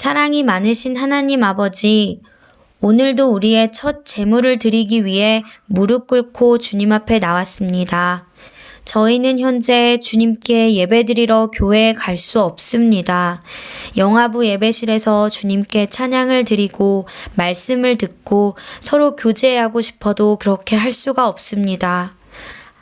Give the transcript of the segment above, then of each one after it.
사랑이 많으신 하나님 아버지, 오늘도 우리의 첫 제물을 드리기 위해 무릎 꿇고 주님 앞에 나왔습니다. 저희는 현재 주님께 예배드리러 교회에 갈 수 없습니다. 영화부 예배실에서 주님께 찬양을 드리고 말씀을 듣고 서로 교제하고 싶어도 그렇게 할 수가 없습니다.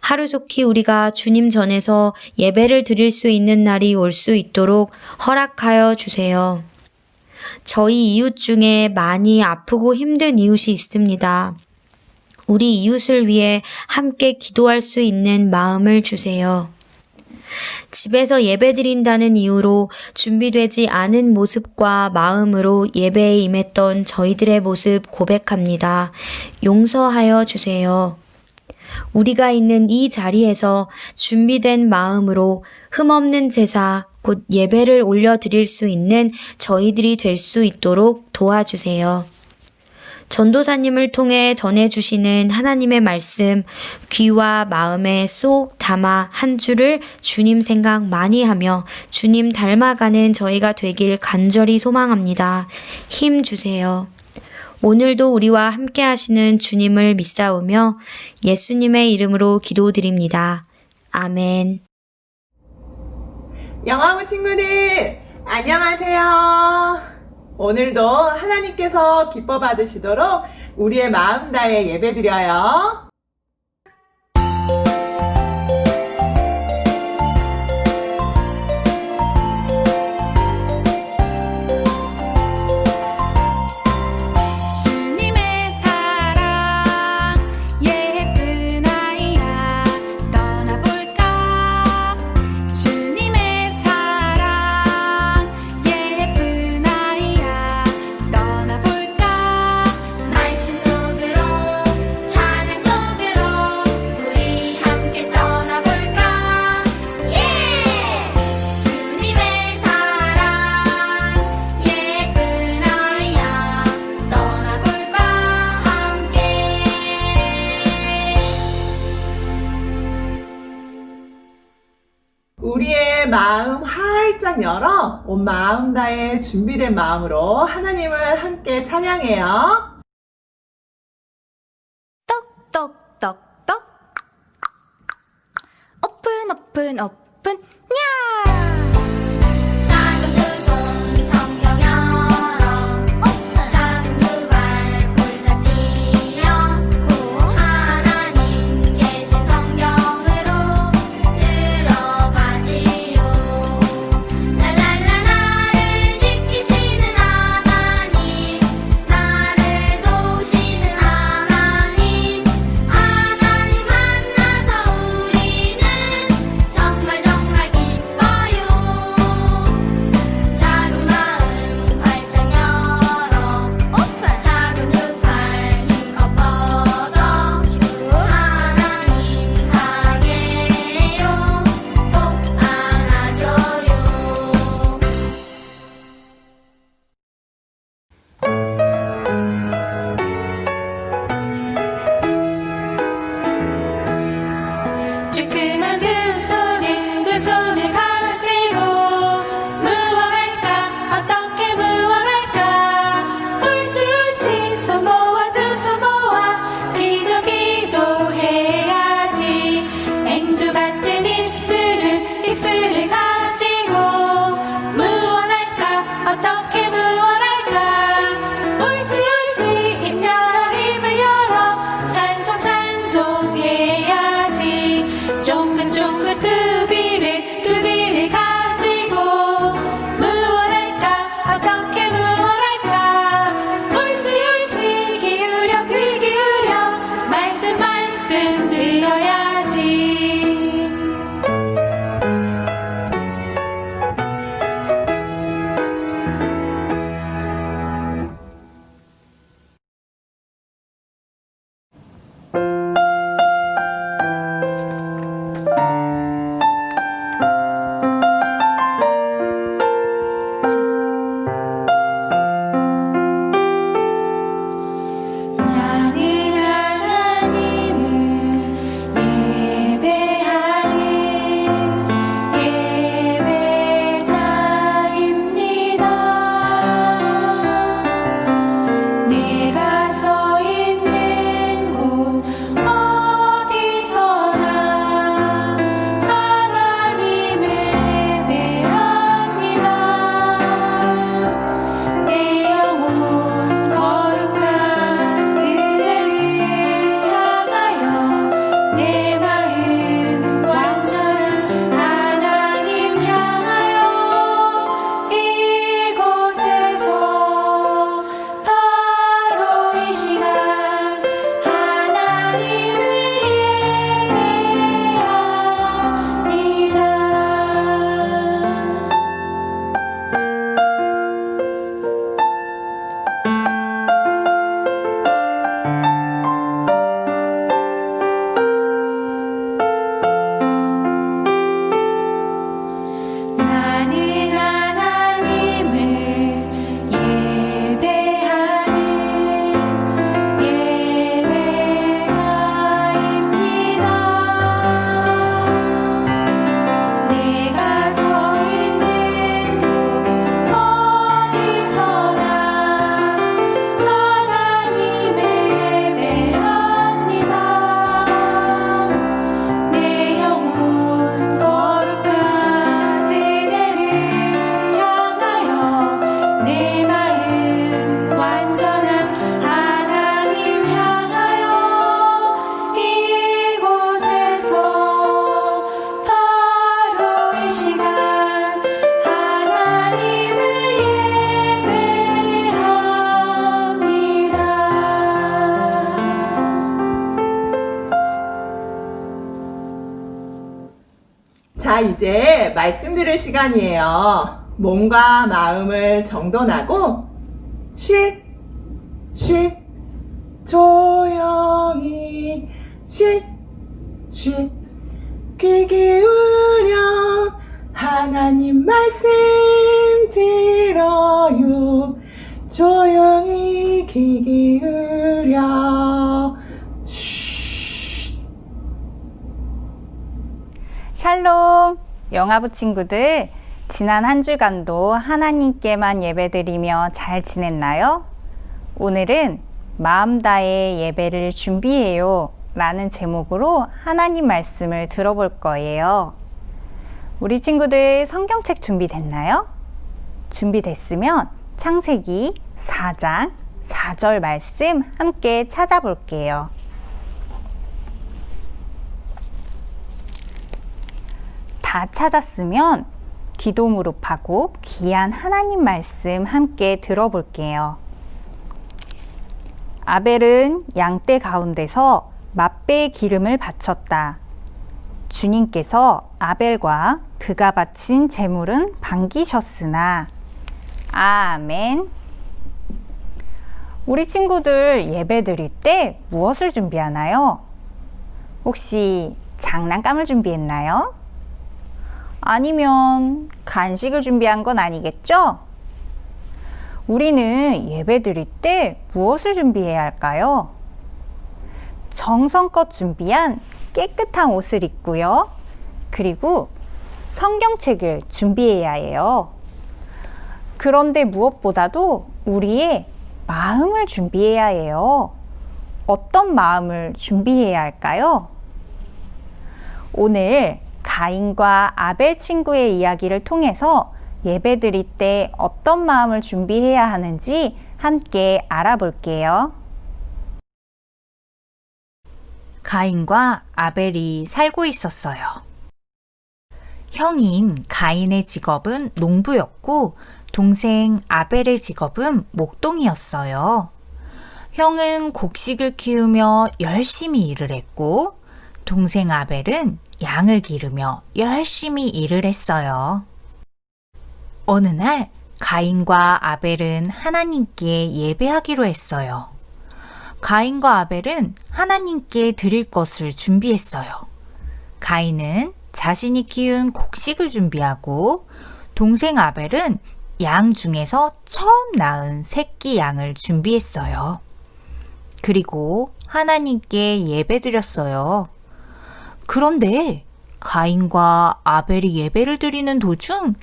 하루속히 우리가 주님 전에서 예배를 드릴 수 있는 날이 올 수 있도록 허락하여 주세요. 저희 이웃 중에 많이 아프고 힘든 이웃이 있습니다. 우리 이웃을 위해 함께 기도할 수 있는 마음을 주세요. 집에서 예배 드린다는 이유로 준비되지 않은 모습과 마음으로 예배에 임했던 저희들의 모습 고백합니다. 용서하여 주세요. 우리가 있는 이 자리에서 준비된 마음으로 흠없는 제사, 곧 예배를 올려드릴 수 있는 저희들이 될 수 있도록 도와주세요. 전도사님을 통해 전해주시는 하나님의 말씀, 귀와 마음에 쏙 담아 한 주를 주님 생각 많이 하며 주님 닮아가는 저희가 되길 간절히 소망합니다. 힘 주세요. 오늘도 우리와 함께 하시는 주님을 믿사오며 예수님의 이름으로 기도드립니다. 아멘. 영화부 친구들, 안녕하세요. 오늘도 하나님께서 기뻐 받으시도록 우리의 마음 다해 예배 드려요. 활짝 열어. 온 마음 다해 준비된 마음으로 하나님을 함께 찬양해요. 떡떡떡떡. 오픈 오픈 오픈 자, 이제 말씀 들을 시간이에요. 몸과 마음을 정돈하고, 쉿, 쉿, 조용히, 쉿, 쉿, 귀 기울여, 하나님 말씀 들어요. 조용히 귀 기울여. 영아부 친구들, 지난 한 주간도 하나님께만 예배드리며 잘 지냈나요? 오늘은 마음 다해 예배를 준비해요 라는 제목으로 하나님 말씀을 들어볼 거예요. 우리 친구들 성경책 준비됐나요? 준비됐으면 창세기 4장 4절 말씀 함께 찾아볼게요. 다 찾았으면 기도 무릎하고 귀한 하나님 말씀 함께 들어볼게요. 아벨은 양떼 가운데서 맛배의 기름을 바쳤다. 주님께서 아벨과 그가 바친 제물은 반기셨으나 아멘. 우리 친구들 예배 드릴 때 무엇을 준비하나요? 혹시 장난감을 준비했나요? 아니면 간식을 준비한 건 아니겠죠? 우리는 예배 드릴 때 무엇을 준비해야 할까요? 정성껏 준비한 깨끗한 옷을 입고요. 그리고 성경책을 준비해야 해요. 그런데 무엇보다도 우리의 마음을 준비해야 해요. 어떤 마음을 준비해야 할까요? 오늘 가인과 아벨 친구의 이야기를 통해서 예배 드릴 때 어떤 마음을 준비해야 하는지 함께 알아볼게요. 가인과 아벨이 살고 있었어요. 형인 가인의 직업은 농부였고 동생 아벨의 직업은 목동이었어요. 형은 곡식을 키우며 열심히 일을 했고 동생 아벨은 양을 기르며 열심히 일을 했어요. 어느 날 가인과 아벨은 하나님께 예배하기로 했어요. 가인과 아벨은 하나님께 드릴 것을 준비했어요. 가인은 자신이 키운 곡식을 준비하고 동생 아벨은 양 중에서 처음 낳은 새끼 양을 준비했어요. 그리고 하나님께 예배드렸어요. 그런데 가인과 아벨이 예배를 드리는 도중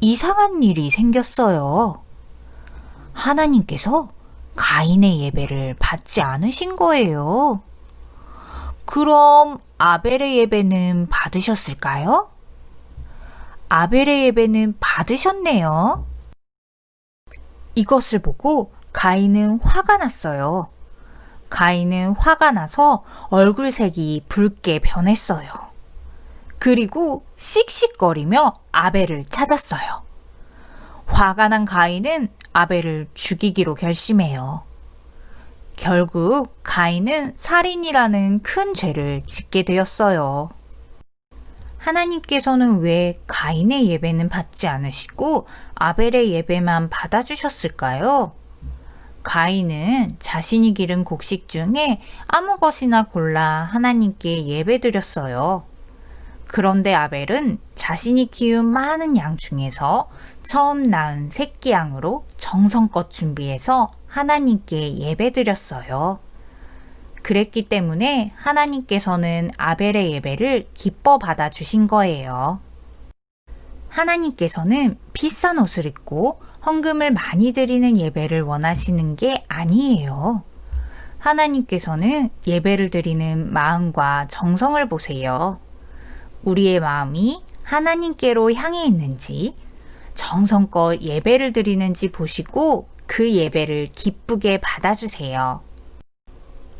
이상한 일이 생겼어요. 하나님께서 가인의 예배를 받지 않으신 거예요. 그럼 아벨의 예배는 받으셨을까요? 아벨의 예배는 받으셨네요. 이것을 보고 가인은 화가 났어요. 가인은 화가 나서 얼굴색이 붉게 변했어요. 그리고 씩씩거리며 아벨을 찾았어요. 화가 난 가인은 아벨을 죽이기로 결심해요. 결국 가인은 살인이라는 큰 죄를 짓게 되었어요. 하나님께서는 왜 가인의 예배는 받지 않으시고 아벨의 예배만 받아주셨을까요? 가인은 자신이 기른 곡식 중에 아무 것이나 골라 하나님께 예배드렸어요. 그런데 아벨은 자신이 키운 많은 양 중에서 처음 낳은 새끼 양으로 정성껏 준비해서 하나님께 예배드렸어요. 그랬기 때문에 하나님께서는 아벨의 예배를 기뻐 받아주신 거예요. 하나님께서는 비싼 옷을 입고 헌금을 많이 드리는 예배를 원하시는 게 아니에요. 하나님께서는 예배를 드리는 마음과 정성을 보세요. 우리의 마음이 하나님께로 향해 있는지, 정성껏 예배를 드리는지 보시고 그 예배를 기쁘게 받아주세요.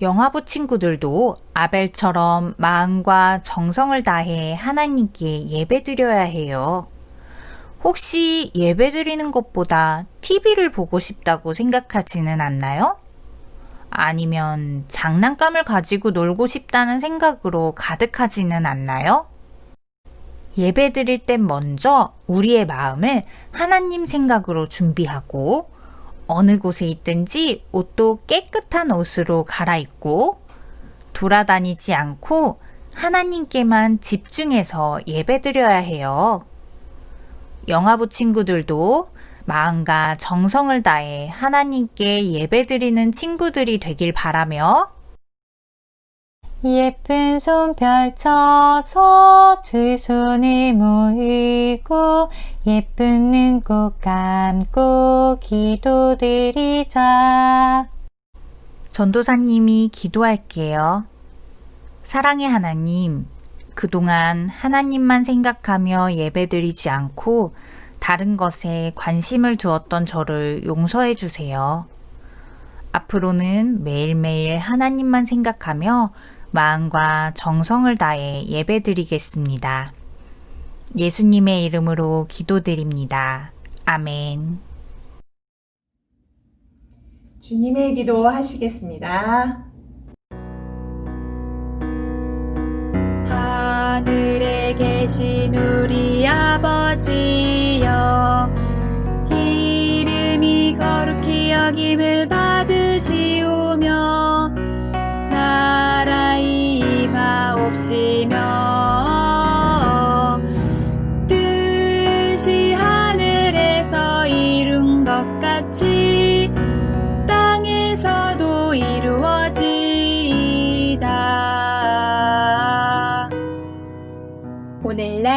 영화부 친구들도 아벨처럼 마음과 정성을 다해 하나님께 예배드려야 해요. 혹시 예배 드리는 것보다 TV를 보고 싶다고 생각하지는 않나요? 아니면 장난감을 가지고 놀고 싶다는 생각으로 가득하지는 않나요? 예배 드릴 땐 먼저 우리의 마음을 하나님 생각으로 준비하고 어느 곳에 있든지 옷도 깨끗한 옷으로 갈아입고 돌아다니지 않고 하나님께만 집중해서 예배 드려야 해요. 영화부 친구들도 마음과 정성을 다해 하나님께 예배 드리는 친구들이 되길 바라며 예쁜 손 펼쳐서 두 손을 모으고 예쁜 눈 꼭 감고 기도드리자. 전도사님이 기도할게요. 사랑의 하나님, 그동안 하나님만 생각하며 예배드리지 않고 다른 것에 관심을 두었던 저를 용서해 주세요. 앞으로는 매일매일 하나님만 생각하며 마음과 정성을 다해 예배드리겠습니다. 예수님의 이름으로 기도드립니다. 아멘. 주님의 기도 하시겠습니다. 하늘에 계신 우리 아버지여 이름이 거룩히 여김을 받으시오며 나라의 임하옵시며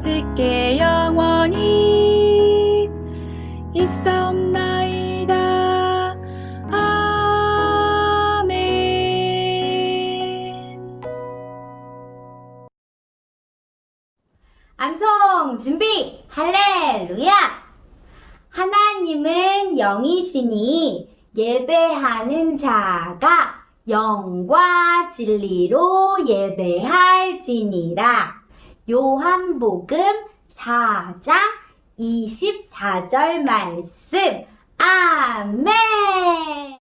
아버지께 영원히 있사옵나이다. 아멘. 암송 준비 할렐루야 하나님은 영이시니 예배하는 자가 영과 진리로 예배할지니라 요한복음 4장 24절 말씀. 아멘!